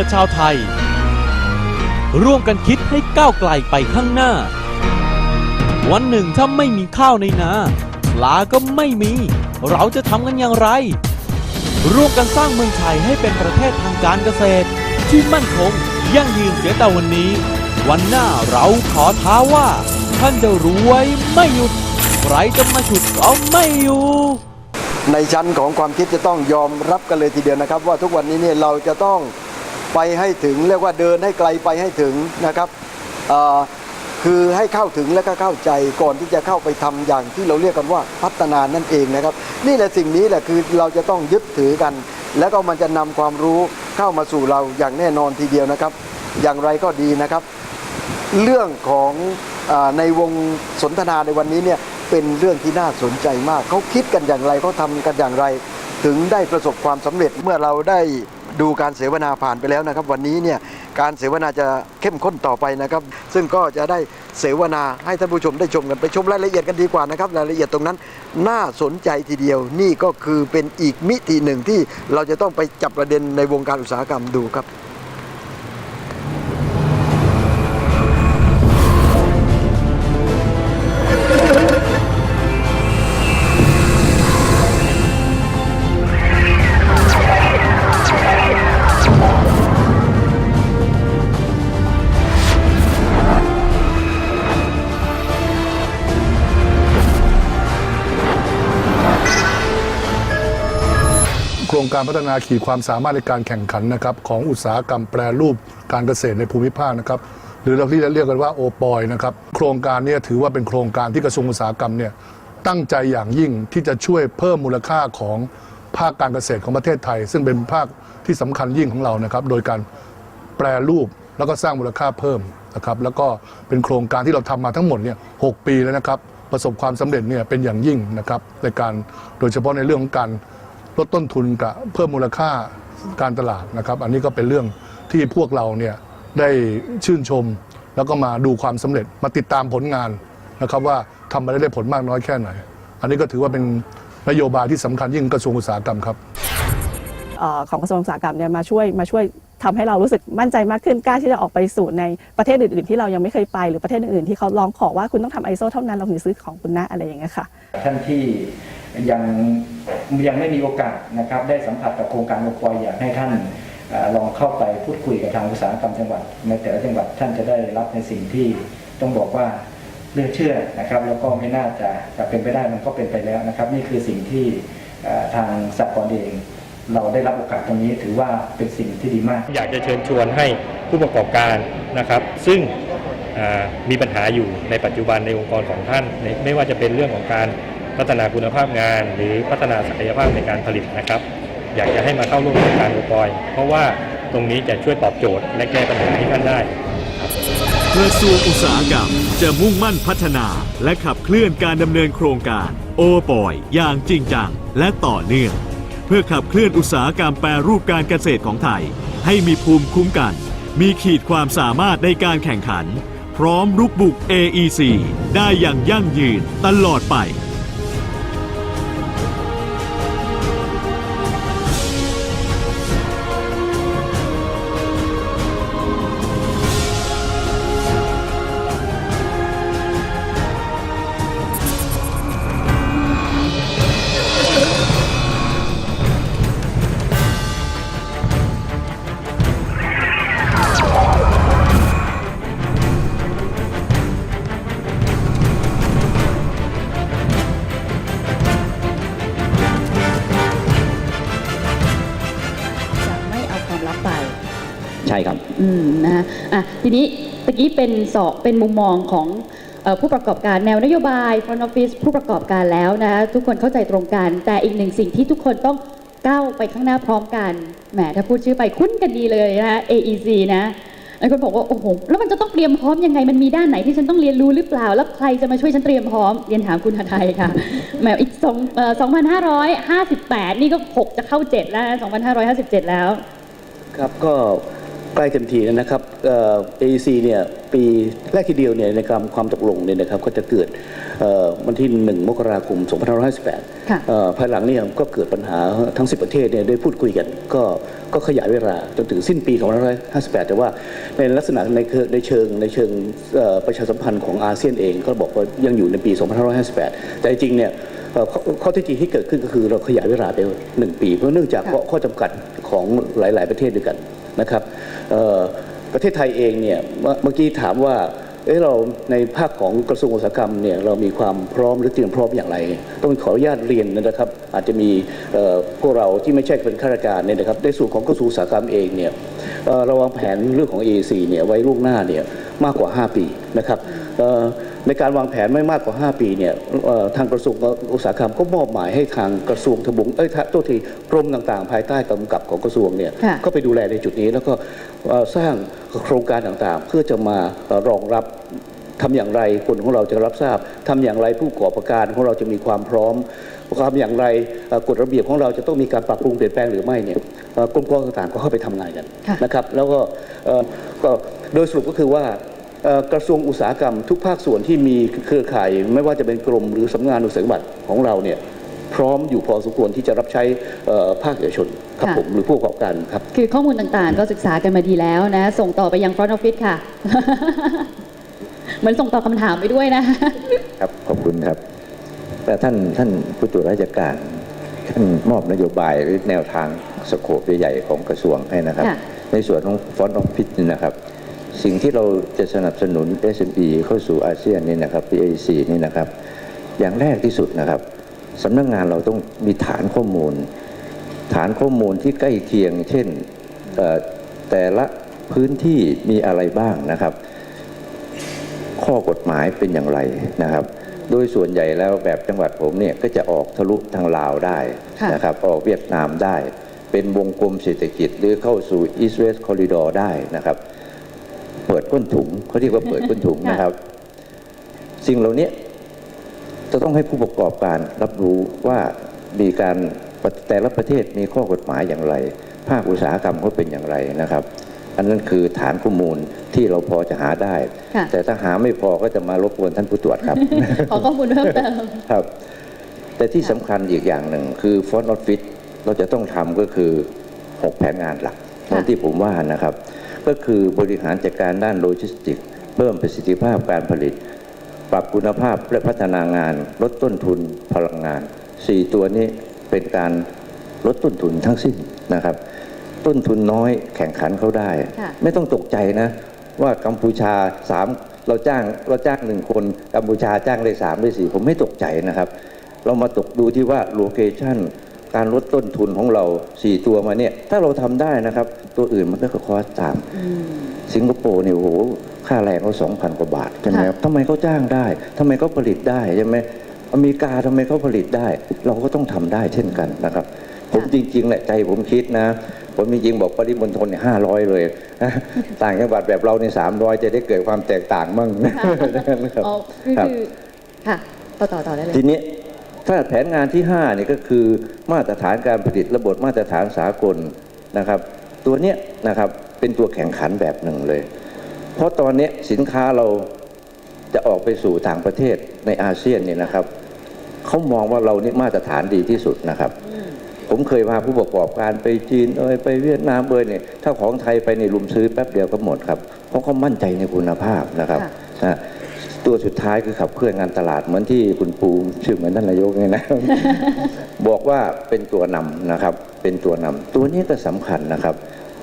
อชาวไทย ร่วมกันคิดให้ก้าวไกลไปข้างหน้า วันหนึ่งถ้าไม่มีข้าวในนาปลาก็ไม่มี เราจะทำกันอย่างไร ร่วมกันสร้างเมืองไทยให้เป็นประเทศทางการเกษตร ที่มั่นคงยั่งยืนเสียแต่วันนี้ วันหน้าเราขอท้าว่า ท่านจะรวยไม่หยุดใครจะมาฉุดก็ไม่อยู่ในชั้นของความคิดจะต้องยอมรับกันเลยทีเดียวนะครับ ว่าทุกวันนี้เนี่ยเราจะต้อง ไปให้ถึงเรียกว่าเดินให้ไกลไปให้ถึงนะครับคือให้เข้าถึงและก็เข้าใจก่อนที่จะเข้าไปทำอย่างที่เราเรียกกันว่าพัฒนานั่นเองนะครับ นี่แหละสิ่งนี้แหละคือเราจะต้องยึดถือกัน แล้วก็มันจะนำความรู้เข้ามาสู่เราอย่างแน่นอนทีเดียวนะครับ อย่างไรก็ดีนะครับ เรื่องของอในวงสนทนาในวันนี้เนี่ยเป็นเรื่องที่น่าสนใจมากเขาคิดกันอย่างไรเขาทำกันอย่างไร ถึงได้ประสบความสำเร็จเมื่อเราได้ ดูการเสวนาผ่านไปแล้วนะครับ วันนี้เนี่ยการเสวนาจะเข้มข้นต่อไปนะครับ ซึ่งก็จะได้เสวนาให้ท่านผู้ชมได้ชมกันไปชมรายละเอียดกันดีกว่านะครับ รายละเอียดตรงนั้นน่าสนใจทีเดียวนี่ก็คือเป็นอีกมิติหนึ่งที่เราจะต้องไปจับประเด็นในวงการอุตสาหกรรมดูครับ โครงการพัฒนาขีดความสามารถในการแข่งขันนะครับของอุตสาหกรรมแปรรูปการเกษตรในภูมิภาคนะครับหรือเราที่เรียกกันว่าโอปอยนะครับโครงการนี้ถือว่าเป็นโครงการที่กระทรวงอุตสาหกรรมเนี่ยตั้งใจอย่างยิ่งที่จะช่วยเพิ่มมูลค่าของภาคการเกษตรของประเทศไทย ซึ่งเป็นภาคที่สำคัญยิ่งของเรานะครับโดยการแปรรูปแล้วก็สร้างมูลค่าเพิ่มนะครับแล้วก็เป็นโครงการที่เราทำมาทั้งหมดเนี่ยหกปีแล้วนะครับประสบความสำเร็จเนี่ยเป็นอย่างยิ่งนะครับในการโดยเฉพาะในเรื่องของการ ลดต้นทุนกับเพิ่มมูลค่าการตลาดนะครับ อันนี้ก็เป็นเรื่องที่พวกเราเนี่ยได้ชื่นชม แล้วก็มาดูความสำเร็จมาติดตามผลงานนะครับว่าทำมาได้ได้ผลมากน้อยแค่ไหน อันนี้ก็ถือว่าเป็นนโยบายที่สำคัญยิ่งกระทรวงอุตสาหกรรมครับเอ่อของกระทรวงอุตสาหกรรมเนี่ยมาช่วยมาช่วยทำให้เรารู้สึกมั่นใจมากขึ้นกล้าที่จะออกไปสู่ในประเทศอื่น ๆ ที่เรายังไม่เคยไปหรือประเทศอื่นๆที่เขาร้องขอว่าคุณต้องทำไอโซเท่านั้นเราถึงจะซื้อของคุณนะอะไรอย่างเงี้ยค่ะท่านที่ ยังยังไม่มีโอกาสนะครับได้สัมผัสกับโครงการโอปอยอยากให้ท่านอลองเข้าไปพูดคุยกับทางอุตสาหกรรมจังหวัด ในแต่ละจังหวัดท่านจะได้รับในสิ่งที่ต้องบอกว่าเลือกเชื่อนะครับแล้วก็ไม่น่าจะจะเป็นไปได้มันก็เป็นไปแล้วนะครับ นี่คือสิ่งที่ทางสากลเอง เราได้รับโอกาสตรงนี้ถือว่าเป็นสิ่งที่ดีมาก อยากจะเชิญชวนให้ผู้ประกอบการนะครับ ซึ่งมีปัญหาอยู่ในปัจจุบันในองค์กรของท่าน ไม่ว่าจะเป็นเรื่องของการ พัฒนาคุณภาพงาน หรือพัฒนาศักยภาพในการผลิตนะครับ อยากจะให้มาเข้าร่วมโครงการโอปอย เพราะว่าตรงนี้จะช่วยตอบโจทย์และแก้ปัญหาให้ท่านได้กระทรวงอุตสาหกรรมจะมุ่งมั่นพัฒนาและขับเคลื่อนการดำเนินโครงการ โอปอย อย่างจริงจังและต่อเนื่อง เพื่อขับเคลื่อนอุตสาหกรรมแปรรูปการเกษตรของไทย ให้มีภูมิคุ้มกัน มีขีดความสามารถในการแข่งขัน พร้อมรุกบุก AEC ได้อย่างยั่งยืนตลอดไป ความลับไปใช่ครับ อืมนะคะอะทีนี้ตะกี้เป็นสอบเป็นมุมมองของเอ่อผู้ประกอบการแนวนโยบาย front office ผู้ประกอบการแล้วนะคะทุกคนเข้าใจตรงกัน แต่อีกหนึ่งสิ่งที่ทุกคนต้องก้าวไปข้างหน้าพร้อมกันแหมถ้าพูดชื่อไปคุ้นกันดีเลยนะคะ AEC นะหลายคนบอกว่าโอ้โหแล้วมันจะต้องเตรียมพร้อมยังไงมันมีด้านไหนที่ฉันต้องเรียนรู้หรือเปล่า แล้วใครจะมาช่วยฉันเตรียมพร้อมเรียนถามคุณหทัยค่ะแหมอีกสองเอ่อ2,558 นี่ก็ 6 จะเข้า 7 แล้วนะ2,557 แล้ว ครับก็ ใกล้เต็มทีแล้วนะครับเอ่อ AEC เนี่ยปีแรกทีเดียวเนี่ยในการความตกลงเนี่ยนะครับก็จะเกิดเอ่อวันที่ 1 มกราคม2558ค่ะเอ่อภายหลังเนี่ยก็เกิดปัญหาทั้ง 10 ประเทศเนี่ยได้พูดคุยกัน ก็ก็ขยายเวลาจนถึงสิ้นปี2558 แต่ว่าในลักษณะในเชิงในเชิงในเชิงเอ่อประชาสัมพันธ์ของอาเซียนเองก็บอกว่ายังอยู่ในปี 2558 แต่จริงๆเนี่ยเอ่อข้อข้อที่จริงที่เกิดขึ้นก็คือเราขยายเวลาไปหนึ่งปี เพราะเนื่องจากข้อข้อจำกัดของหลาย ๆ ประเทศด้วยกัน นะครับประเทศไทยเองเนี่ยเมื่อกี้ถามว่าเอะเราในภาคของกระทรวงอุตสาหกรรมเนี่ยเรามีความพร้อมหรือเตรียมพร้อมอย่างไร ต้องขออนุญาตเรียนนะครับ อาจจะมีพวกเราที่ไม่ใช่เป็นข้าราชการเนี่ยนะครับในส่วนของกระทรวงอุตสาหกรรมเองเนี่ยเราวางแผนเรื่องของ AEC เนี่ยไว้ล่วงหน้าเนี่ยมากกว่า 5 ปีนะครับ ในการวางแผนไม่มากกว่า 5 ปีเนี่ยเอ่อทางกระทรวงอุตสาหกรรมก็มอบหมายให้ทางกระทรวงทบวงเอ้ยโทษทีกรมต่างๆ ภายใต้กำกับของกระทรวงเนี่ยค่ะก็ไปดูแลในจุดนี้แล้วก็เอ่อสร้างโครงการต่างๆ เพื่อจะมาเอ่อรองรับทำอย่างไรคนของเราจะรับทราบทำอย่างไรผู้ประกอบการของเราจะมีความพร้อมทำอย่างไรเอ่อกฎระเบียบของเราจะต้องมีการปรับปรุงเปลี่ยนแปลงหรือไม่เนี่ยเอ่อกรมกองต่างๆก็เข้าไปทำงานกันค่ะนะครับ แล้วก็เอ่อก็โดยสรุปก็คือว่าเอ่อ กระทรวงอุตสาหกรรมทุกภาคส่วนที่มีเครือข่ายไม่ว่าจะเป็นกรมหรือสำนักงานอุตสาหกรรมของเราเนี่ยพร้อมอยู่พอสมควรที่จะรับใช้เอ่อภาคเอกชนครับค่ะผมหรือผู้ประกอบการครับ คือข้อมูลต่างๆ ก็ศึกษากันมาดีแล้วนะ ส่งต่อไปยัง front office ค่ะ เหมือนส่งต่อคำถามไปด้วยนะ ครับขอบคุณครับ แต่ท่านท่านผู้ตรวจราชการท่านมอบนโยบายหรือแนวทางสโคปใหญ่ๆของกระทรวงให้นะครับค่ะในส่วนของฟอนต์ออฟฟิศนี่นะครับ สิ่งที่เราจะสนับสนุน SME เข้าสู่อาเซียนนี่นะครับ PAC นี่นะครับ อย่างแรกที่สุดนะครับสำนักงานเราต้องมีฐานข้อมูล ฐานข้อมูลที่ใกล้เคียง เช่นแต่ละพื้นที่มีอะไรบ้างนะครับ ข้อกฎหมายเป็นอย่างไรนะครับ โดยส่วนใหญ่แล้วแบบจังหวัดผมเนี่ยก็จะออกทะลุทางลาวได้นะครับ ออกเวียดนามได้ เป็นวงกลมเศรษฐกิจหรือเข้าสู่ East West Corridor ได้นะครับ เปิดก้นถุงเขาเรียกว่าเปิดก้นถุงค่ะนะครับ สิ่งเหล่านี้จะต้องให้ผู้ประกอบการรับรู้ว่ามีการแต่ละประเทศมีข้อกฎหมายอย่างไร ภาคอุตสาหกรรมเขาเป็นอย่างไรนะครับ อันนั้นคือฐานข้อมูลที่เราพอจะหาได้ค่ะแต่ถ้าหาไม่พอก็จะมารบกวนท่านผู้ตรวจครับ ขอข้อมูลเพิ่มเติมครับ แต่ที่สำคัญอีกอย่างหนึ่งคือฟอนต์ออฟฟิศเราจะต้องทำก็คือ 6 แผนงานหลักค่ะที่ผมว่านะครับ ก็คือบริหารจัดการด้านโลจิสติกส์เพิ่มประสิทธิภาพการผลิต ปรับคุณภาพและพัฒนางาน ลดต้นทุนพลังงาน 4 ตัวนี้เป็นการลดต้นทุนทั้งสิ้นนะครับ ต้นทุนน้อยแข่งขันเขาได้ค่ะไม่ต้องตกใจนะ ว่ากัมพูชาสามเราจ้างเราจ้างหนึ่งคนกัมพูชาจ้างได้สามได้สี่ผมไม่ตกใจนะครับ เรามาตกดูที่ว่าโลเคชัน การลดต้นทุนของเราสี่ตัวมาเนี่ย ถ้าเราทำได้นะครับ ตัวอื่นมันก็คอสตาม สิงคโปร์เนี่ยโอ้โหค่าแรงเขาสองพันกว่าบาทใช่ไหมครับทำไมเขาจ้างได้ทำไมเขาผลิตได้ใช่ไหมอเมริกาทำไมเขาผลิตได้ เราก็ต้องทำได้เช่นกันนะครับ ผมจริงๆแหละใจผมคิดนะ ผมจริงๆบอกปริมณฑลเนี่ยห้าร้อยเลย ต่างจังหวัดแบบเราในสามร้อยจะได้เกิดความแตกต่างมั่งนะครับอ๋อคือครับคือค่ะต่อต่อต่อได้เลยทีนี้ ถ้าแผนงานที่5เนี่ยก็คือมาตรฐานการผลิตระบบมาตรฐานสากลนะครับ ตัวเนี้ยนะครับเป็นตัวแข่งขันแบบหนึ่งเลย เพราะตอนเนี้ยสินค้าเราจะออกไปสู่ต่างประเทศในอาเซียนเนี่ยนะครับเขามองว่าเรานี่มาตรฐานดีที่สุดนะครับ ผมเคยพาผู้ประกอบการไปจีนเอยไปเวียดนามเอยเนี่ยถ้าของไทยไปในลุมซื้อแป๊บเดียวก็หมดครับ เพราะเขามั่นใจในคุณภาพนะครับค่ะนะ ตัวสุดท้ายคือขับเคลื่อนงานตลาดเหมือนที่คุณปูชื่อเหมือนท่านนายกเนี่ยนะ บอกว่าเป็นตัวนำนะครับ เป็นตัวนำตัวนี้ก็สำคัญนะครับ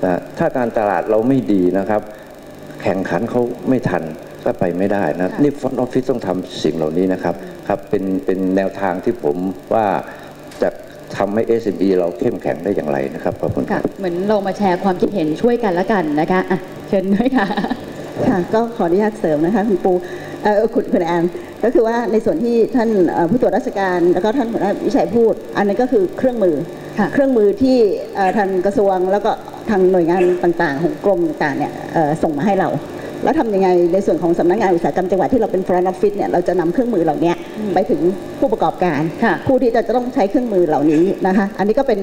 นะถ้าการตลาดเราไม่ดีนะครับ แข่งขันเขาไม่ทันก็ไปไม่ได้นะค่ะนี่ฟอนต์ออฟฟิศต้องทำสิ่งเหล่านี้นะครับครับเป็นเป็นแนวทางที่ผมว่าจะทำให้ SME เราเข้มแข็งได้อย่างไรนะครับขอบคุณคค่ะรับเหมือนเรามาแชร์ความคิดเห็นช่วยกันแล้วกันนะคะอะเชิญด้วยค่ะ ค่ะก็ขออนุญาตเสริมนะคะคุณปูเอ่อคุณคุณแอนก็คือว่าในส่วนที่ท่านเอ่อผู้ตรวจราชการ แล้วก็ท่านหัวหน้าวิชัยพูด อันนั้นก็คือเครื่องมือค่ะเครื่องมือที่เอ่อทางกระทรวงแล้วก็ทางหน่วยงานต่างๆ ของกรมต่างๆเนี่ยเอ่อส่งมาให้เรา แล้วทำยังไงในส่วนของสำนักงานอุตสาหกรรมจังหวัดที่เราเป็น front office เนี่ยเราจะนำเครื่องมือเหล่านี้ไปถึงผู้ประกอบการค่ะผู้ที่จะจะต้องใช้เครื่องมือเหล่านี้นะคะ อันนี้ก็เป็น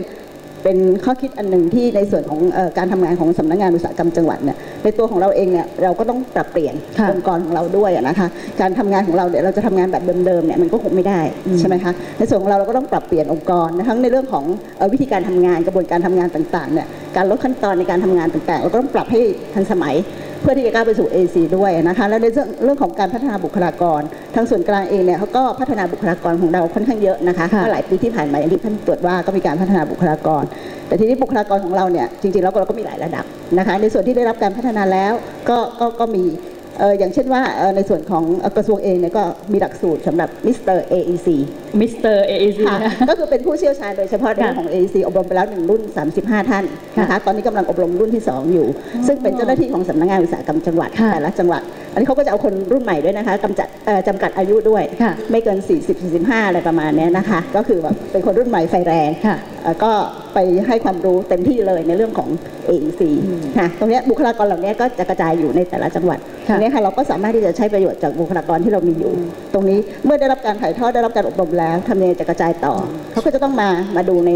เป็นข้อคิดอันหนึ่งที่ในส่วนของเอ่อการทำงานของสำนักงานอุตสาหกรรมจังหวัดเนี่ยในตัวของเราเองเนี่ยเราก็ต้องปรับเปลี่ยนค่ะองค์กรของเราด้วยอะนะคะการทำงานของเราเนี่ยเราจะทำงานแบบเดิมๆเนี่ยมันก็คงไม่ได้ใช่ไหมคะในส่วนของเราเราก็ต้องปรับเปลี่ยนองค์กรนะทั้งในเรื่องของเอ่อวิธีการทำงานกระบวนการทำงานต่างๆเนี่ยการลดขั้นตอนในการทำงานต่างๆเราก็ต้องปรับให้ทันสมัย เพื่อที่จะก้าวไปสู่ AC ด้วยนะคะแล้วในเรื่องเรื่องของการพัฒนาบุคลากร ทางส่วนกลางเองเนี่ยเขาก็พัฒนาบุคลากรของเราค่อนข้างเยอะนะคะค่ะก็หลายปีที่ผ่านมาอย่างที่ท่านตรวจว่าก็มีการพัฒนาบุคลากร แต่ทีนี้บุคลากรของเราเนี่ยจริงๆแล้วเราก็มีหลายระดับนะคะในส่วนที่ได้รับการพัฒนาแล้วก็ก็ก็มีเอ่ออย่างเช่นว่าเอ่อในส่วนของเอ่อกระทรวงเองเนี่ยก็มีหลักสูตรสำหรับมิสเตอร์ AEC มิสเตอร์เอเอซีค่ะก็คือเป็นผู้เชี่ยวชาญโดยเฉพาะในเรื่องของ AEC อบรมไปแล้วหนึ่งรุ่น 35 ท่านนะคะค่ะตอนนี้กำลังอบรมรุ่นที่ 2 อยู่ ซึ่งเป็นเจ้าหน้าที่ของสำนักงานอุตสาหกรรมจังหวัดค่ะแต่ละจังหวัด อันนี้เขาก็จะเอาคนรุ่นใหม่ด้วยนะคะกำจัดเอ่อจำกัดอายุด้วยค่ะไม่เกิน 40 45 อะไรประมาณเนี้ยนะคะ ก็คือแบบเป็นคนรุ่นใหม่ไฟแรงค่ะเอ่อก็ไปให้ความรู้เต็มที่เลยในเรื่องของ AEC ค่ะตรงเนี้ยบุคลากรเหล่านี้ก็จะกระจายอยู่ในแต่ละจังหวัดค่ะทีนี้ค่ะเราก็สามารถที่จะใช้ประโยชน์จากบุคลากรที่เรามีอยู่ ตรงนี้เมื่อได้รับการถ่ายทอดได้รับการอบรมแล้วทำยังไงจะกระจายต่อ เขาก็จะต้องมามาดูใน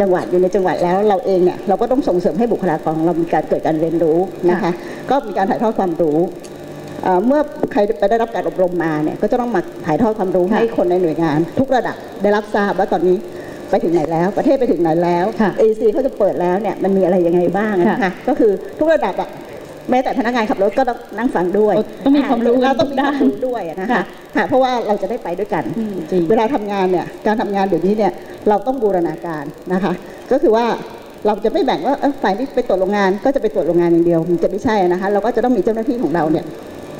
จังหวัดอยู่ในจังหวัดแล้วเราเองเนี่ยเราก็ต้องส่งเสริมให้บุคลากรของเรามีการเกิดการเรียนรู้นะคะก็มีการถ่ายทอดความรู้เอ่อเมื่อใครไปได้รับการอบรมมาเนี่ยก็จะต้องมาถ่ายทอดความรู้ค่ะให้คนในหน่วยงาน ทุกระดับได้รับทราบว่าตอนนี้ไปถึงไหนแล้ว ประเทศไปถึงไหนแล้วค่ะ AC เขาจะเปิดแล้วเนี่ยมันมีอะไรยังไงบ้างนะคะค่ะก็คือทุกระดับอะ แม้แต่พนักงานขับรถก็ต้องนั่งฟังด้วยต้องมีความรู้เราต้องมีทุกคด้านวามรู้ด้วยอะนะคะค่ะค่ะเพราะว่าเราจะได้ไปด้วยกันอืมจริงเวลาทำงานเนี่ยการทำงานเดี๋ยวนี้เนี่ยเราต้องบูรณาการนะคะ ก็คือว่าเราจะไม่แบ่งว่าเอ้ยฝ่ายนี้ไปตรวจโรงงานก็จะไปตรวจโรงงานอย่างเดียวมันจะไม่ใช่นะคะ เราก็จะต้องมีเจ้าหน้าที่ของเราเนี่ย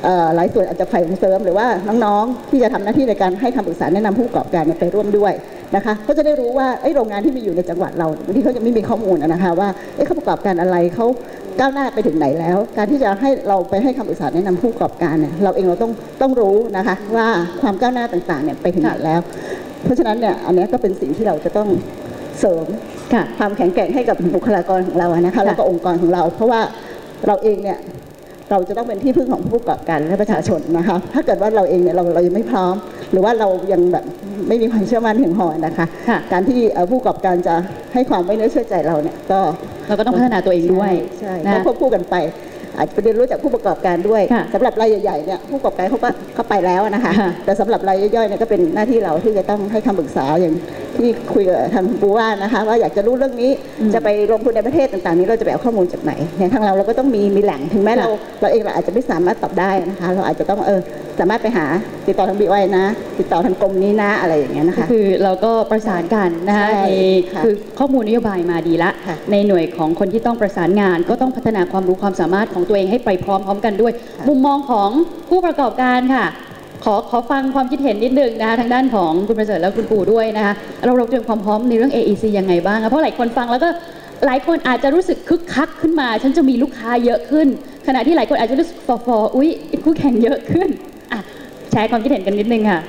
เอ่อหลายส่วนอาจจะฝ่ายส่งเสริมหรือว่าน้องๆ ที่จะทำหน้าที่ในการให้คำปรึกษาแนะนำผู้ประกอบการเนี่ยไปร่วมด้วยนะคะก็จะได้รู้ว่าเอ้ยโรงงานที่มีอยู่ในจังหวัดเราบางทีเขาจะไม่มีข้อมูลอะนะคะว่าเอ้ยเขาประกอบการอะไรเขา ก้าวหน้าไปถึงไหนแล้ว การที่จะให้เราไปให้คำปรึกษาแนะนำผู้ประกอบการเนี่ยเราเองเราต้องต้องรู้นะคะว่าความก้าวหน้าต่างๆเนี่ยไปถึงไหนแล้ว เพราะฉะนั้นเนี่ยอันเนี้ยก็เป็นสิ่งที่เราจะต้องเสริมค่ะความแข็งแกร่งให้กับบุคลากรของเราอะนะคะแล้วก็องค์กรของเรา เพราะว่าเราเองเนี่ย เราจะต้องเป็นที่พึ่งของผู้ประกอบการและประชาชนนะคะถ้าเกิดว่าเราเองเนี่ยเราเรายังไม่พร้อม หรือว่าเรายังแบบไม่มีความเชื่อมั่นเพียงพอนะคะค่ะการที่เอ่อผู้ประกอบการจะให้ความไว้เนื้อเชื่อใจเราเนี่ยก็เราก็ต้องพัฒนาตัวเองด้วยใช่นะต้องควบคู่กันไป อาจจะไปเรียนรู้จากผู้ประกอบการด้วยค่ะสำหรับรายใหญ่ๆเนี่ยผู้ประกอบการเขาก็เขาไปแล้วนะคะค่ะแต่สำหรับรายย่อยๆเนี่ยก็เป็นหน้าที่เราที่จะต้องให้คำปรึกษาอย่างที่คุยกับทางปูว่านะคะ ว่าอยากจะรู้เรื่องนี้อืมจะไปลงทุนในประเทศต่างๆ นี้เราจะไปเอาข้อมูลจากไหนอย่างทางเราเราก็ต้องมีมีแหล่งถึงแม้ค่ะเราเราเองเราอาจจะไม่สามารถตอบได้นะคะ เราอาจจะต้องเออสามารถไปหาติดต่อทางบีไนะ ติดต่อทางกรมนี้นะอะไรอย่างเงี้ยนะก็คะคือเราก็ประสานกันนะคะใช่ในค่ะคือข้อมูลนโยบายมาดีละค่ะในหน่วยของคนที่ต้องประสานงานก็ต้องพัฒนาความรู้ความสามารถของตัวเองให้ไปพร้อมๆกันด้วย มุมมองของผู้ประกอบการค่ะ ขอขอฟังความคิดเห็นนิดนึงนะคะทางด้านของคุณประเสริฐและคุณปู่ด้วยนะคะเราเราเตรียมความพร้อมในเรื่อง AEC ยังไงบ้างคะเพราะหลายคนฟังแล้วก็หลายคนอาจจะรู้สึกคึกคักขึ้นมา ฉันจะมีลูกค้าเยอะขึ้น ขณะที่หลายคนอาจจะรู้สึกฟอฟออุ๊ยคู่แข่งเยอะขึ้นอะแชร์ความคิดเห็นกันนิดนึงค่ะ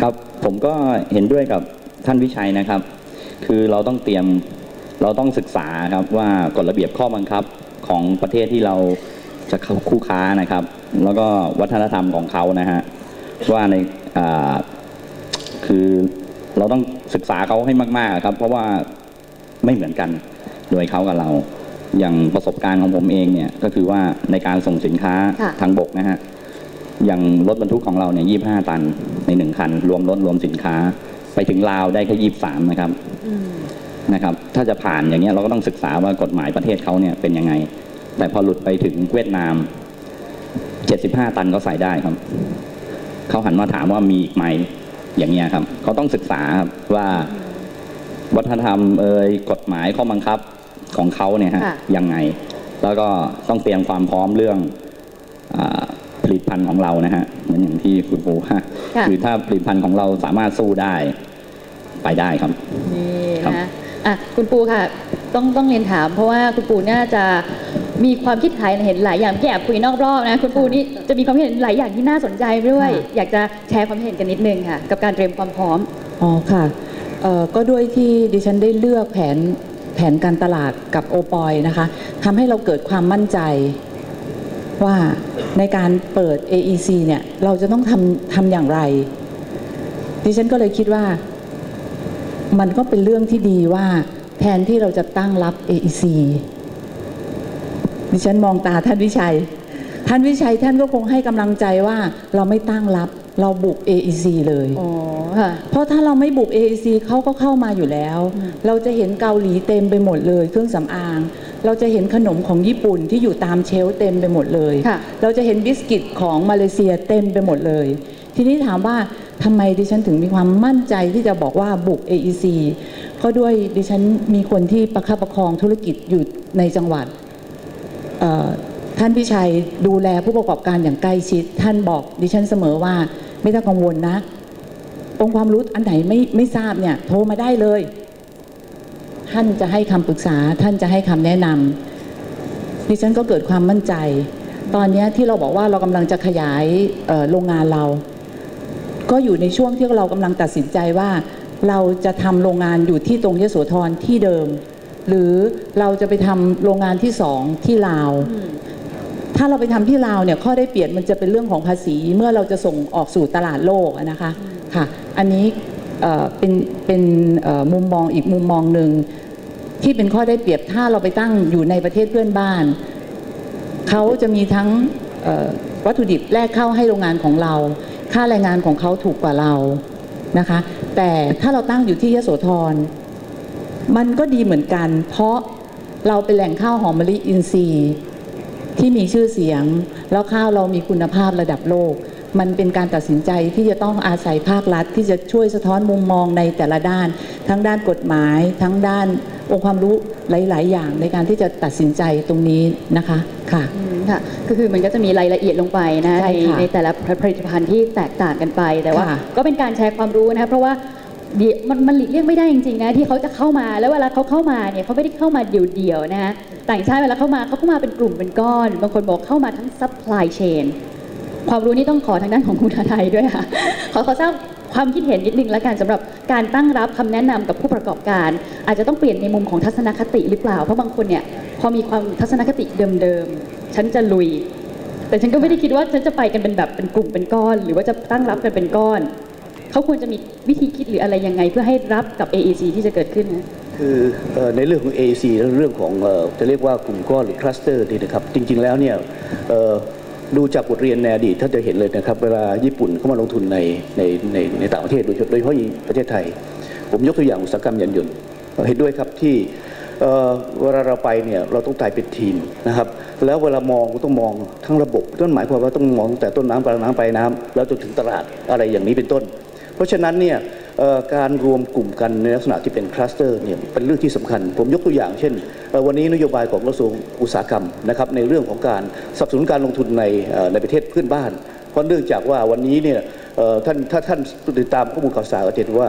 ครับผมก็เห็นด้วยกับท่านวิชัยนะครับ คือเราต้องเตรียมเราต้องศึกษาครับว่ากฎระเบียบข้อบังคับ ของประเทศที่เราจะเข้าคู่ค้านะครับ แล้วก็วัฒนธรรมของเขานะฮะว่าในอ่าคือเราต้องศึกษาเขาให้มากๆครับ เพราะว่าไม่เหมือนกันโดยเขากับเรา อย่างประสบการณ์ของผมเองเนี่ยก็คือว่าในการส่งสินค้าค่ะทางบกนะฮะอย่างรถบรรทุกของเราเนี่ยยี่ห้าตันในหนึ่งคัน รวมรถรวมสินค้า ไปถึงลาวได้แค่ยี่สามนะครับ นะครับ ถ้าจะผ่านอย่างเงี้ยเราก็ต้องศึกษาว่ากฎหมายประเทศเขาเนี่ยเป็นยังไง แต่พอหลุดไปถึงเวียดนามเจ็ดสิบห้าตันก็ใส่ได้ครับ เขาหันมาถามว่ามีอีกไหมอย่างเงี้ยครับ เขาต้องศึกษาครับว่าวัฒนธรรมเอ่ยกฎหมายข้อบังคับของเขาเนี่ยฮะค่ะยังไง แล้วก็ต้องเตรียมความพร้อมเรื่องอ่าผลิตภัณฑ์ของเรานะฮะเหมือนอย่างที่คุณปูว่าค่ะคือถ้าผลิตภัณฑ์ของเราสามารถสู้ได้ไปได้ครับนี่ครับนะ อะคุณปูค่ะ ต้องต้องเรียนถาม เพราะว่าคุณปูน่าจะมีความคิดเห็นหลายอย่างที่แอบคุยนอกรอบนะคุณปูนี่จะมีความคิดเห็นหลายอย่างที่น่าสนใจด้วย อยากจะแชร์ความเห็นกันนิดนึงค่ะ กับการเตรียมความพร้อมอ๋อค่ะเอ่อก็ด้วยที่ดิฉันได้เลือกแผนแผนการตลาดกับโอปอยนะคะทำให้เราเกิดความมั่นใจว่าในการเปิด AEC เนี่ย เราจะต้องทำทำอย่างไร ดิฉันก็เลยคิดว่า มันก็เป็นเรื่องที่ดีว่า แทนที่เราจะตั้งรับ AEC ดิฉันมองตาท่านวิชัย ท่านวิชัยท่านก็คงให้กำลังใจว่าเราไม่ตั้งรับเราบุก AEC เลยอ๋อค่ะเพราะถ้าเราไม่บุก AEC เขาก็เข้ามาอยู่แล้ว เราจะเห็นเกาหลีเต็มไปหมดเลยเครื่องสำอาง เราจะเห็นขนมของญี่ปุ่นที่อยู่ตามเชลฟ์เต็มไปหมดเลยค่ะเราจะเห็นบิสกิตของมาเลเซียเต็มไปหมดเลย ทีนี้ถามว่า ทำไมดิฉันถึงมีความมั่นใจที่จะบอกว่าบุก AEC ก็ด้วยดิฉันมีคนที่ประคับประคองธุรกิจอยู่ในจังหวัดท่านพิชัยดูแลผู้ประกอบการอย่างใกล้ชิด ท่านบอกดิฉันเสมอว่าไม่ต้องกังวลนะ องค์ความรู้อันไหนไม่ไม่ทราบเนี่ยโทรมาได้เลย ท่านจะให้คำปรึกษาท่านจะให้คำแนะนำดิฉันก็เกิดความมั่นใจ ตอนนี้ที่เราบอกว่าเรากำลังจะขยายโรงงานเรา ก็อยู่ในช่วงที่เรากำลังตัดสินใจว่า เราจะทำโรงงานอยู่ที่ตรงยโสธรที่เดิม หรือเราจะไปทำโรงงานที่สองที่ลาว ถ้าเราไปทำที่ลาวเนี่ยข้อได้เปรียบมันจะเป็นเรื่องของภาษีเมื่อเราจะส่งออกสู่ตลาดโลกนะคะค่ะ อันนี้เป็นเป็นมุมมองอีกมุมมองหนึ่งที่เป็นข้อได้เปรียบถ้าเราไปตั้งอยู่ในประเทศเพื่อนบ้าน เขาจะมีทั้งวัตถุดิบแรกเข้าให้โรงงานของเรา ค่าแรงงานของเขาถูกกว่าเรานะคะ แต่ถ้าเราตั้งอยู่ที่ยโสธรมันก็ดีเหมือนกัน เพราะเราเป็นแหล่งข้าวหอมมะลิอินทรีย์ที่มีชื่อเสียง แล้วข้าวเรามีคุณภาพระดับโลก มันเป็นการตัดสินใจที่จะต้องอาศัยภาครัฐ ที่จะช่วยสะท้อนมุมมองในแต่ละด้าน ทั้งด้านกฎหมาย ทั้งด้านองค์ความรู้หลาย ๆ อย่างในการที่จะตัดสินใจตรงนี้นะคะค่ะอืมค่ะก็คือมันก็จะมีรายละเอียดลงไปนะใช่ในค่ะในแต่ละผลิตภัณฑ์ที่แตกต่างกันไปแต่ว่าค่ะก็เป็นการแชร์ความรู้นะคะเพราะว่าเดี๋ยวมันมันหลีกเลี่ยงไม่ได้จริงๆนะที่เขาจะเข้ามาแล้วเวลาเขาเข้ามาเนี่ยเขาไม่ได้เข้ามาเดี่ยวๆนะคะต่างชาติเวลาเข้ามาเขาก็มาเป็นกลุ่มเป็นก้อน บางคนบอกเข้ามาทั้ง supply chain ความรู้นี่ต้องขอทางด้านของคุณทไทยด้วยค่ะ ขอขอทราบความคิดเห็นนิดนึงแล้วกันสำหรับการตั้งรับคำแนะนำกับผู้ประกอบการ อาจจะต้องเปลี่ยนในมุมของทัศนคติหรือเปล่า เพราะบางคนเนี่ยพอมีความทัศนคติเดิมๆฉันจะลุย แต่ฉันก็ไม่ได้คิดว่าฉันจะไปกันเป็นแบบเป็นกลุ่มเป็นก้อน หรือว่าจะตั้งรับกันเป็นก้อนเขาควรจะมีวิธีคิดหรืออะไรยังไง เพื่อให้รับกับ AEC ที่จะเกิดขึ้นนะคือในเรื่องของ AEC และเรื่องของจะเรียกว่ากลุ่มก้อนหรือคลัสเตอร์นี่นะครับจริงๆแล้วเนี่ย ดูจากบทเรียนในอดีตท่านจะเห็นเลยนะครับ เวลาญี่ปุ่นเข้ามาลงทุนในในในในต่างประเทศโดยเฉโดยเฉพาะประเทศไทย ผมยกตัวอย่างอุตสาหกรรมยานยนต์เห็นด้วยครับที่เวลาเราไปเนี่ยเราต้องตายเป็นทีมนะครับ แล้วเวลามองก็ต้องมองทั้งระบบนั่นหมายความว่าต้องมองตั้งแต่ต้นน้ำปลายน้ำปน้ำแล้วจนถึงตลาดอะไรอย่างนี้เป็นต้น เพราะฉะนั้นเนี่ย การรวมกลุ่มกันในลักษณะที่เป็นคลัสเตอร์เนี่ยเป็นเรื่องที่สำคัญ ผมยกตัวอย่างเช่น วันนี้นโยบายของกระทรวงอุตสาหกรรมนะครับในเรื่องของการสนับสนุนการลงทุนในในประเทศเพื่อนบ้าน เพราะเนื่องจากว่าวันนี้เนี่ยท่านถ้าท่านติดตามข้อมูลข่าวสารก็จะเห็นว่า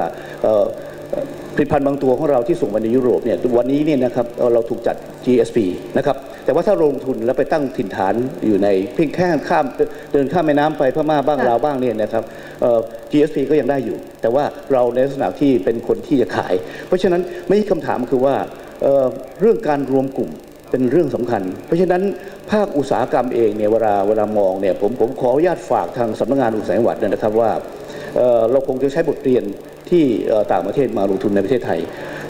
ผลิตภัณฑ์บางตัวของเราที่ส่งไปในยุโรปเนี่ยวันนี้เนี่ยนะครับเราถูกจัด GSP นะครับ แต่ว่าถ้าลงทุนแล้วไปตั้งถิ่นฐานอยู่ในเพียงแค่ข้ามเดินข้ามแม่น้ำไปพม่าบ้างลาวบ้างเนี่ยนะครับ GSP ก็ยังได้อยู่ แต่ว่าเราในลักษณะที่เป็นคนที่จะขาย เพราะฉะนั้นไม่ใช่คำถามคือว่าเเรื่องการรวมกลุ่มเป็นเรื่องสำคัญ เพราะฉะนั้นภาคอุตสาหกรรมเองเนี่ยเวลาเวลามองเนี่ยผมผมขออนุญาตฝากทางสำนักงานอุตสาหกรรมจังหวัดนะครับว่าเเราคงจะใช้บทเรียน ที่ต่างประเทศมาลงทุนในประเทศไทย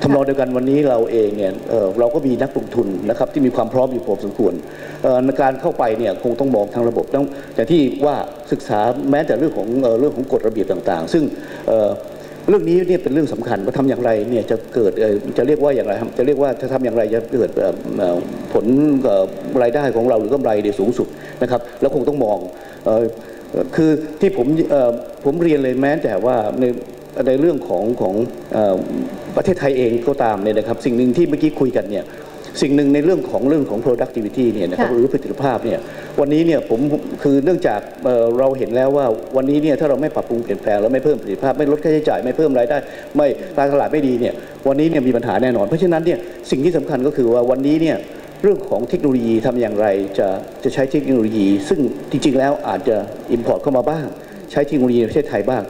ทำนองเดียวกันวันนี้เราเองเนี่ยเเราก็มีนักลงทุนนะครับที่มีความพร้อมอยู่พอสมควรในการเข้าไปเนี่ยคงต้องมองทางระบบต้องอย่างที่ว่าศึกษาแม้แต่เรื่องของเอเรื่องของกฎระเบียบต่างๆ ซึ่งเเรื่องนี้เนี่ยเป็นเรื่องสำคัญว่าทำอย่างไรเนี่ยจะเกิดจะเรียกว่าอย่างไรจะเรียกว่าจะทำอย่างไรจะเกิดผลรายได้ของเราหรือกำไรเนี่ยสูงสุดนะครับแล้วคงต้องมองออคือที่ผมผมเรียนเลยแม้แต่ว่าใน ในเรื่องของของเอ่อประเทศไทยเองก็ตามเนี่ยนะครับ สิ่งหนึ่งที่เมื่อกี้คุยกันเนี่ยสิ่งหนึ่งในเรื่องของเรื่องของ productivity เนี่ยนะครับค่ะหรือประสิทธิภาพเนี่ยวันนี้เนี่ยผมคือเนื่องจากเอ่อเราเห็นแล้วว่าวันนี้เนี่ยถ้าเราไม่ปรับปรุงเปลี่ยนแปลงแล้วไม่เพิ่มประสิทธิภาพไม่ลดค่าใช้จ่ายไม่เพิ่มรายได้ ไม่การตลาดไม่ดีเนี่ยวันนี้เนี่ยมีปัญหาแน่นอน เพราะฉะนั้นเนี่ยสิ่งที่สำคัญก็คือว่าวันนี้เนี่ยเรื่องของเทคโนโลยีทำอย่างไรจะจะใช้เทคโนโลยี ซึ่งจริงๆแล้วอาจจะ Import เข้ามาบ้าง ใช้เทคโนโลยีในประเทศไทยบ้าง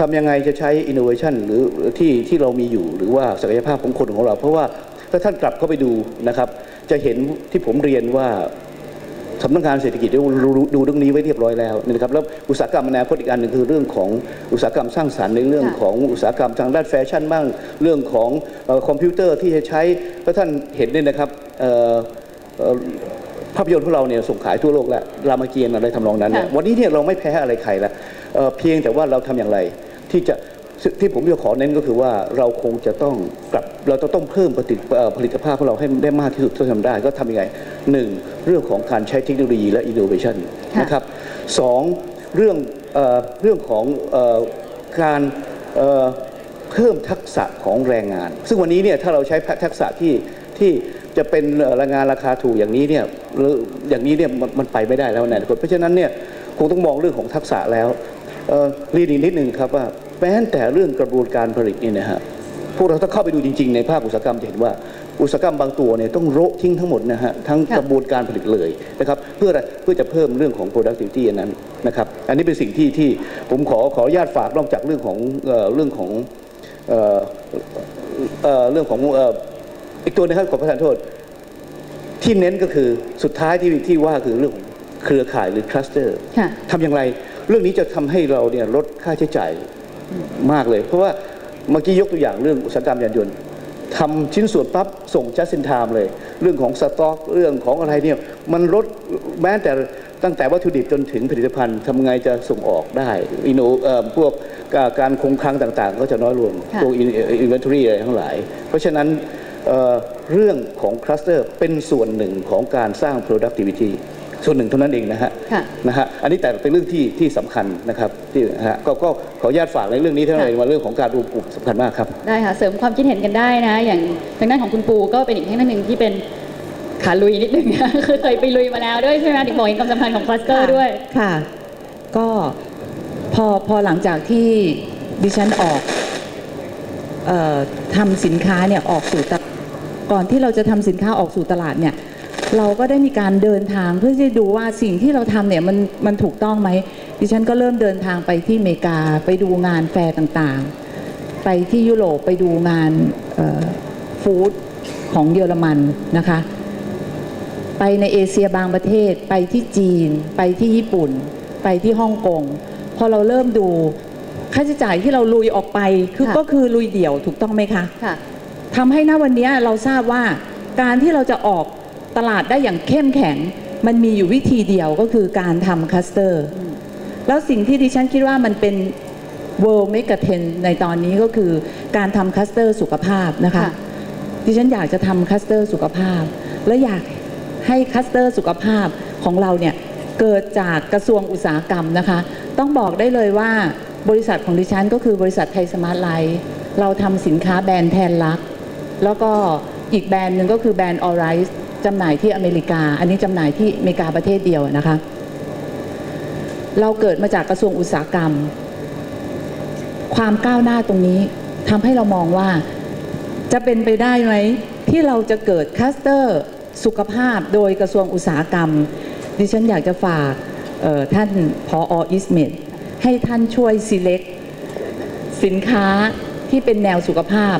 ทำยังไงจะใช้ Innovation หรือที่ที่เรามีอยู่หรือว่าศักยภาพของคนของเรา เพราะว่าถ้าท่านกลับเข้าไปดูนะครับ จะเห็นที่ผมเรียนว่าสำนักงานเศรษฐกิจได้ดูดูดูเรื่องนี้ไว้เรียบร้อยแล้วนะครับแล้วอุตสาหกรรมอนาคตอีกอันหนึ่งคือเรื่องของอุตสาหกรรมสร้างสรรค์ในเรื่องค่ะของอุตสาหกรรมทางด้านแฟชั่นบ้างเรื่องของเอ่อคอมพิวเตอร์ที่จะใช้ถ้าท่านเห็นเนี่ยนะครับเอ่อเอ่อภาพยนตร์ของเราเนี่ยส่งขายทั่วโลกแล้วรามเกียรติ์อะไรทำนองนั้นเนี่ยค่ะวันนี้เนี่ยเราไม่แพ้อะไรใครแล้ว เอ่อเพียงแต่ว่าเราทำอย่างไร ที่จะที่ผมจะขอเน้นก็คือว่าเราคงจะต้องกลับเราจะต้องเพิ่มผลิตเอ่อผลิตภาพของเราให้ได้มากที่สุดเท่าที่ทำได้ก็ทำยังไงหนึ่งเรื่องของการใช้เทคโนโลยีและอินโนเวชันค่ะนะครับสองเรื่องเอ่อเรื่องของเอ่อการเอ่อเพิ่มทักษะของแรงงาน ซึ่งวันนี้เนี่ยถ้าเราใช้ทักษะที่ที่จะเป็นเอ่อแรงงานราคาถูกอย่างนี้เนี่ยหรืออย่างนี้เนี่ยมันมันไปไม่ได้แล้วในอนาคตเพราะฉะนั้นเนี่ยคงต้องมองเรื่องของทักษะแล้ว เอ่อเรียนอีกนิดนึงครับว่าแม้แต่เรื่องกระบวนการผลิตเนี่ยนะฮะพวกเราถ้าเข้าไปดูจริง ๆ ในภาคอุตสาหกรรมจะเห็นว่าอุตสาหกรรมบางตัวเนี่ยต้องโระทิ้งทั้งหมดนะฮะทั้งค่ะกระบวนการผลิตเลยนะครับเพื่ออะไรเพื่อจะเพิ่มเรื่องของ productivity อันนั้นนะครับอันนี้เป็นสิ่งที่ที่ผมขอขออนุญาตฝากนอกจากเรื่องของเอ่อเรื่องของเอ่อเอ่อเรื่องของเอ่ออีกตัวนะครับขอประทานโทษ ที่เน้นก็คือสุดท้ายที่ที่ว่าคือเรื่องของเครือข่ายหรือคลัสเตอร์ค่ะทำอย่างไรเรื่องนี้จะทำให้เราเนี่ยลดค่าใช้จ่ายมากเลย เพราะว่าเมื่อกี้ยกตัวอย่างเรื่องอุตสาหกรรมยานยนต์ทำชิ้นส่วนปั๊บส่ง just in time เลย เรื่องของสต็อก เรื่องของอะไรเนี่ยมันลดแม้แต่ตั้งแต่วัตถุดิบจนถึงผลิตภัณฑ์ทำไงจะส่งออกได้อินโนเอ่อพวกการการคงคลังต่างๆ ก็จะน้อยลงค่ะตัวอินเวนทอรี่อะไรทั้งหลาย เพราะฉะนั้นเอ่อเรื่องของคลัสเตอร์เป็นส่วนหนึ่งของการสร้าง productivity ส่วนหนึ่งเท่านั้นเองนะฮะค่ะนะฮะอันนี้แต่เป็นเรื่องที่ที่สำคัญนะครับที่นะฮะก็ก็ขออนุญาตฝากในเรื่องนี้เท่านั้นเองว่าเรื่องของการรวมกลุ่มสำคัญมากครับ ได้ค่ะเสริมความคิดเห็นกันได้นะ อย่างทางด้านของคุณปูก็เป็นอีกทางด้านหนึ่งที่เป็นขาลุยนิดนึงนะคือเคยไปลุยมาแล้วด้วยใช่ไหมถึงบอกเห็นความสำคัญของคลัสเตอร์ด้วยค่ะ ก็พอพอหลังจากที่ดิฉันออกเออทำสินค้าเนี่ยออกสู่ตลาดก่อนที่เราจะทำสินค้าออกสู่ตลาดเนี่ย เราก็ได้มีการเดินทางเพื่อที่จะดูว่าสิ่งที่เราทำเนี่ยมันมันถูกต้องไหมดิฉันก็เริ่มเดินทางไปที่อเมริกาไปดูงานแฟร์ต่างๆ ไปที่ยุโรปไปดูงานฟู้ดของเยอรมันนะคะ ไปในเอเชียบางประเทศ ไปที่จีน ไปที่ญี่ปุ่น ไปที่ฮ่องกงพอเราเริ่มดูค่าใช้จ่ายที่เราลุยออกไปคือค่ะก็คือลุยเดี่ยวถูกต้องไหมคะค่ะทำให้ณวันนี้เราทราบว่าการที่เราจะออก ตลาดได้อย่างเข้มแข็ง มันมีอยู่วิธีเดียวก็คือการทำคัสเตอร์ แล้วสิ่งที่ดิฉันคิดว่ามันเป็น world mega trend ในตอนนี้ก็คือการทำคัสเตอร์สุขภาพนะคะค่ะดิฉันอยากจะทำคัสเตอร์สุขภาพ และอยากให้คัสเตอร์สุขภาพของเราเนี่ยเกิดจากกระทรวงอุตสาหกรรมนะคะ ต้องบอกได้เลยว่าบริษัทของดิฉันก็คือบริษัทไทยสมาร์ทไลท์เราทำสินค้าแบรนด์แทนลักษณ์แล้วก็อีกแบรนด์หนึ่งก็คือแบรนด์ออไรส์ จำหน่ายที่อเมริกา อันนี้จำหน่ายที่อเมริกาประเทศเดียวนะคะ เราเกิดมาจากกระทรวงอุตสาหกรรม ความก้าวหน้าตรงนี้ทำให้เรามองว่าจะเป็นไปได้ไหมที่เราจะเกิดคัสเตอร์สุขภาพโดยกระทรวงอุตสาหกรรม ดิฉันอยากจะฝากท่านพออิสเมดให้ท่านช่วย select สินค้าที่เป็นแนวสุขภาพ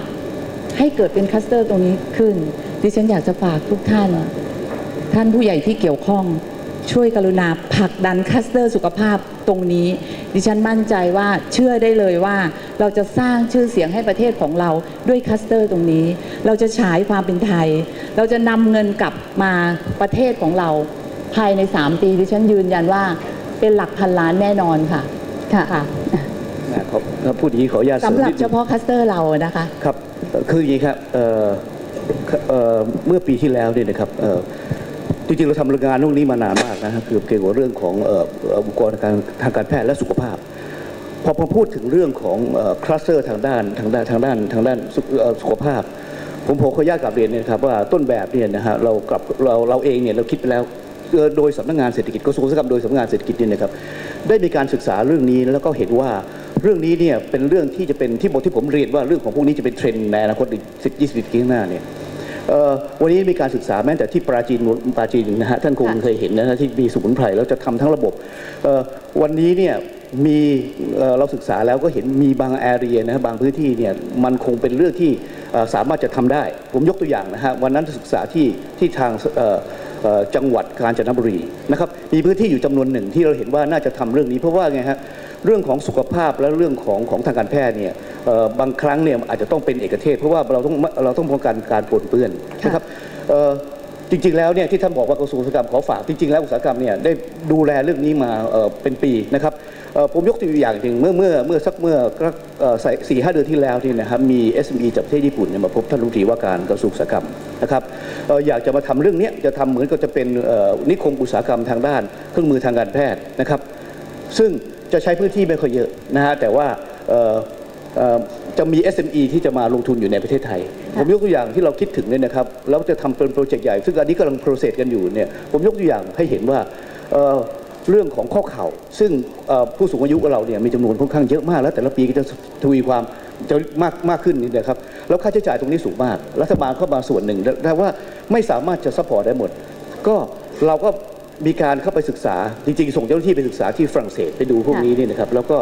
ให้เกิดเป็นคัสเตอร์ตรงนี้ขึ้น ดิฉันอยากจะฝากทุกท่าน ท่านผู้ใหญ่ที่เกี่ยวข้องช่วยกรุณาผลักดันคัสเตอร์สุขภาพตรงนี้ ดิฉันมั่นใจว่าเชื่อได้เลยว่า เราจะสร้างชื่อเสียงให้ประเทศของเราด้วยคัสเตอร์ตรงนี้ เราจะฉายความเป็นไทย เราจะนำเงินกลับมาประเทศของเรา ภายใน 3 ปี ดิฉันยืนยันว่าเป็นหลักพันล้านแน่นอนค่ะค่ะนะขอถ้าพูดอย่างนี้ขออนุญาตเสริสำมหรับนิดนึเฉงพาะคัสเตอร์เรานะคะ ครับเอ่อคืออย่างนี้ครับ เมื่อปีที่แล้วเนี่ยนะครับจริงๆเราทำงานเรื่องนี้มานานมากนะฮะคือเกี่ยวกับเรื่องของอุปกรณ์ทางการแพทย์และสุขภาพ พอพอพูดถึงเรื่องของคลัสเตอร์ทางด้านทางด้านทางด้านทางด้านสุขภาพ ผมผมขออนุญาตกลับเรียนเนี่ยนะครับว่าต้นแบบเนี่ยนะฮะเรากลับเราเราเองเนี่ยเราคิดไปแล้วโดยสำนักงานเศรษฐกิจกระทรวงอุตสาหกรรมโดยสำนักงานเศรษฐกิจเนี่ยนะครับได้มีการศึกษาเรื่องนี้แล้วก็เห็นว่า เรื่องนี้เนี่ยเป็นเรื่องที่จะเป็นที่บอกที่ผมเรียนว่าเรื่องของพวกนี้จะเป็นเทรนด์ในอนาคตอีกสิบยี่สิบปีข้างหน้าเนี่ยวันนี้มีการศึกษาแม้แต่ที่ปราจีนปราจีนนะฮะท่านคงเคยเห็นนะฮะที่มีสมุนไพรแล้วจะทำทั้งระบบวันนี้เนี่ยมีเอ่อเราศึกษาแล้วก็เห็นมีบางแอเรียนะฮะบางพื้นที่เนี่ยมันคงเป็นเรื่องที่สามารถจะทำได้ ผมยกตัวอย่างนะฮะวันนั้นศึกษาที่ที่ทางจังหวัดกาญจนบุรีนะครับมีพื้นที่อยู่จำนวนหนึ่งที่เราเห็นว่าน่าจะทำเรื่องนี้เพราะว่าไงฮะ เรื่องของสุขภาพและเรื่องของของทางการแพทย์เนี่ยเอ่อบางครั้งเนี่ยอาจจะต้องเป็นเอกเทศ เพราะว่าเราต้องเราต้องป้องกันการปนเปื้อนนะครับเอ่อจริงๆ แล้วเนี่ยที่ท่านบอกว่ากระทรวงอุตสาหกรรมขอฝากจริงๆ แล้วอุตสาหกรรมเนี่ยได้ดูแลเรื่องนี้มาเอ่อเป็นปีนะครับเอ่อผมยกตัวอย่างหนึ่งเมื่อเมื่อเมื่อสักเมื่อสี่ห้าเดือนที่แล้วนี่นะครับมี SME จากประเทศญี่ปุ่นเนี่ยมาพบท่านรัฐมนตรีว่าการกระทรวงอุตสาหกรรมนะครับเอ่ออยากจะมาทำเรื่องเนี้ยจะทำเหมือนกับจะเป็นเอ่อนิคมอุตสาหกรรมทางด้านเครื่องมือทางการแพทย์นะครับ ซึ่ง จะใช้พื้นที่ไม่ค่อยเยอะนะฮะแต่ว่าเอ่อเอ่อจะมี SME ที่จะมาลงทุนอยู่ในประเทศไทย ผมยกตัวอย่างที่เราคิดถึงเนี่ยนะครับแล้วจะทำเป็นโปรเจกต์ใหญ่ ซึ่งอันนี้กำลังโปรเซสกันอยู่เนี่ยผมยกตัวอย่างให้เห็นว่าเอ่อเรื่องของข้อเข่า ซึ่งเอ่อผู้สูงอายุของเราเนี่ยมีจำนวนค่อนข้างเยอะมาก แล้วแต่ละปีก็จะทวีความจะมากมากขึ้นนี่นะครับแล้วค่าใช้จ่ายตรงนี้สูงมาก รัฐบาลเข้ามาส่วนหนึ่งแต่ว่าไม่สามารถจะซัพพอร์ตได้หมด ก็เราก็ มีการเข้าไปศึกษาจริงๆ ส่งเจ้าหน้าที่ไปศึกษาที่ฝรั่งเศสไปดูพวกนี้นี่นะครับแล้วก็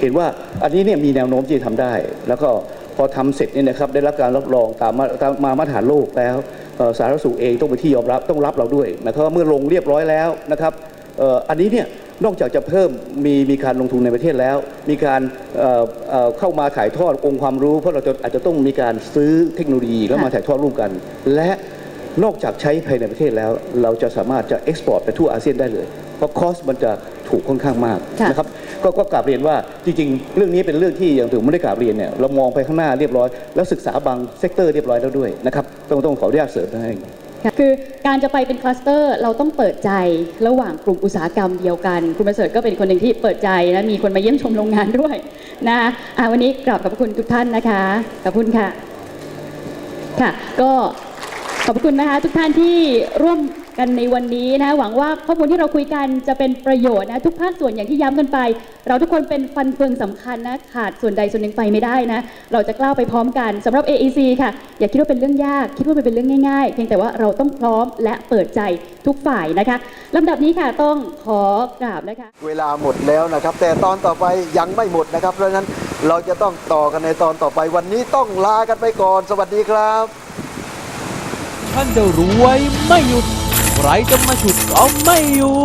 เห็นว่าอันนี้เนี่ยมีแนวโน้มที่จะทำได้ แล้วก็พอทำเสร็จเนี่ยนะครับได้รับการรับรองตามมาตามมามาตรฐานโลกแล้วเอ่อสาธารณสุขเองต้องไปนที่ยอมรับต้องรับเราด้วยหมายความว่าเมื่อลงเรียบร้อยแล้วนะครับเอ่ออันนี้เนี่ยนอกจากจะเพิ่มมีมีการลงทุนในประเทศแล้ว มีการเอ่อเอ่อเข้ามาถ่ายทอดองค์ความรู้ เพราะเราจะอาจจะต้องมีการซื้อเทคโนโลยีแล้วมาถ่ายทอดร่วมกัน และ นอกจากใช้ภายในประเทศแล้ว เราจะสามารถจะเอ็กซ์พอร์ตไปทั่วอาเซียนได้เลย เพราะคอสมันจะถูกค่อนข้างมากค่ะนะครับก็ก็กราบเรียนว่าจริงๆ เรื่องนี้เป็นเรื่องที่อย่างถึงไม่ได้กราบเรียนเนี่ยเรามองไปข้างหน้าเรียบร้อย แล้วศึกษาบางเซกเตอร์เรียบร้อยแล้วด้วยนะครับต้องต้องขออนุญาตเสริมให้ ค่ะคือการจะไปเป็นคลัสเตอร์เราต้องเปิดใจระหว่างกลุ่มอุตสาหกรรมเดียวกัน คุณประเสริฐก็เป็นคนหนึ่งที่เปิดใจและมีคนมาเยี่ยมชมโรงงานด้วยนะอะวันนี้กราบขอบพระคุณทุกท่านนะคะขอบคุณค่ะ ค่ะ ก็ ขอบคุณนะคะทุกท่านที่ร่วมกันในวันนี้นะหวังว่าข้อมูลที่เราคุยกันจะเป็นประโยชน์นะทุกภาคส่วนอย่างที่ย้ำกันไป เราทุกคนเป็นฟันเฟืองสำคัญนะขาดส่วนใดส่วนหนึ่งไปไม่ได้นะเราจะกล้าวไปพร้อมกันสำหรับ AEC ค่ะ อย่าคิดว่าเป็นเรื่องยาก คิดว่ามันเป็นเรื่องง่ายๆ เพียงแต่ว่าเราต้องพร้อมและเปิดใจทุกฝ่ายนะคะลำดับนี้ค่ะต้องขอกราบนะคะเวลาหมดแล้วนะครับ แต่ตอนต่อไปยังไม่หมดนะครับเพราะฉะนั้นเราจะต้องต่อกันในตอนต่อไปวันนี้ต้องลากันไปก่อน สวัสดีครับ ท่านจะรวยไม่หยุด ใครจะมาฉุดก็ไม่อยู่